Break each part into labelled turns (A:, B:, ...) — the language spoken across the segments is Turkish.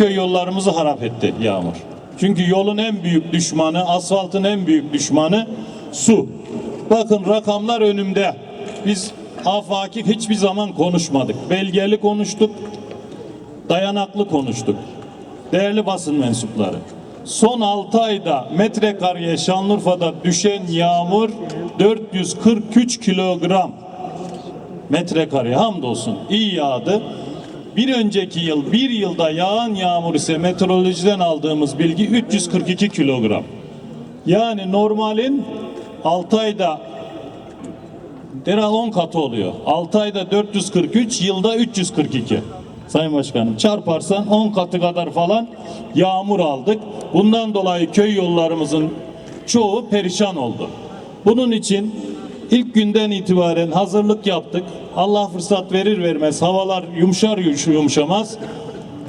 A: köy yollarımızı harap etti yağmur. Çünkü yolun en büyük düşmanı, asfaltın en büyük düşmanı su. Bakın rakamlar önümde. Biz afaki hiçbir zaman konuşmadık. Belgeli konuştuk, dayanaklı konuştuk. Değerli basın mensupları. Son 6 ayda metrekareye Şanlıurfa'da düşen yağmur 443 kilogram metrekare hamdolsun iyi yağdı. Bir önceki yıl bir yılda yağan yağmur ise meteorolojiden aldığımız bilgi 342 kilogram. Yani normalin 6 ayda Derhal 10 katı oluyor. 6 ayda 443, yılda 342. Sayın Başkanım çarparsan 10 katı kadar falan yağmur aldık. Bundan dolayı köy yollarımızın çoğu perişan oldu. Bunun için ilk günden itibaren hazırlık yaptık. Allah fırsat verir vermez havalar yumuşar yumuşamaz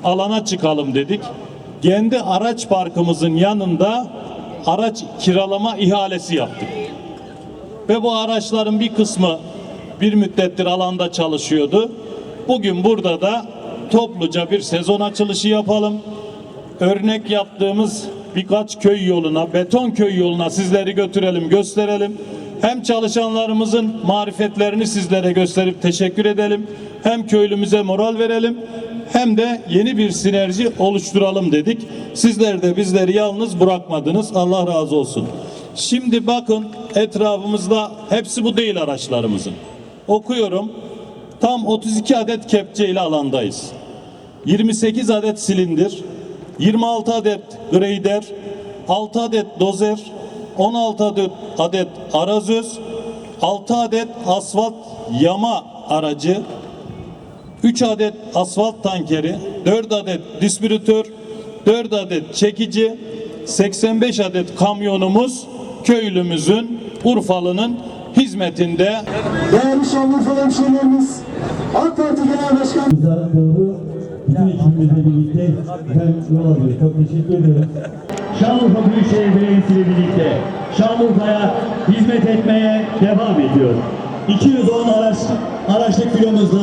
A: alana çıkalım dedik. Kendi araç parkımızın yanında araç kiralama ihalesi yaptık. Ve bu araçların bir kısmı bir müddettir alanda çalışıyordu. Bugün burada da topluca bir sezon açılışı yapalım. Örnek yaptığımız birkaç köy yoluna, beton köy yoluna sizleri götürelim, gösterelim. Hem çalışanlarımızın marifetlerini sizlere gösterip teşekkür edelim. Hem köylümüze moral verelim. Hem de yeni bir sinerji oluşturalım dedik. Sizler de bizleri yalnız bırakmadınız. Allah razı olsun. Şimdi bakın etrafımızda hepsi bu değil araçlarımızın. Okuyorum. Tam 32 adet kepçe ile alandayız. 28 adet silindir, 26 adet grader, 6 adet dozer, 16 adet, adet arazöz, 6 adet asfalt yama aracı, 3 adet asfalt tankeri, 4 adet distribütör, 4 adet çekici, 85 adet kamyonumuz köylümüzün, Urfalı'nın hizmetinde.
B: Değerli Şanlıurfa hemşehrilerimiz, AK Parti Genel Başkanı
C: doğru bütün ekibimizle birlikte efendim yol alıyor. Çok teşekkür ederim. Şanlıurfa Büyükşehir Belediyesi ile birlikte Şanlıurfa'ya hizmet etmeye devam ediyor. 210 araç, araçlı filomuzla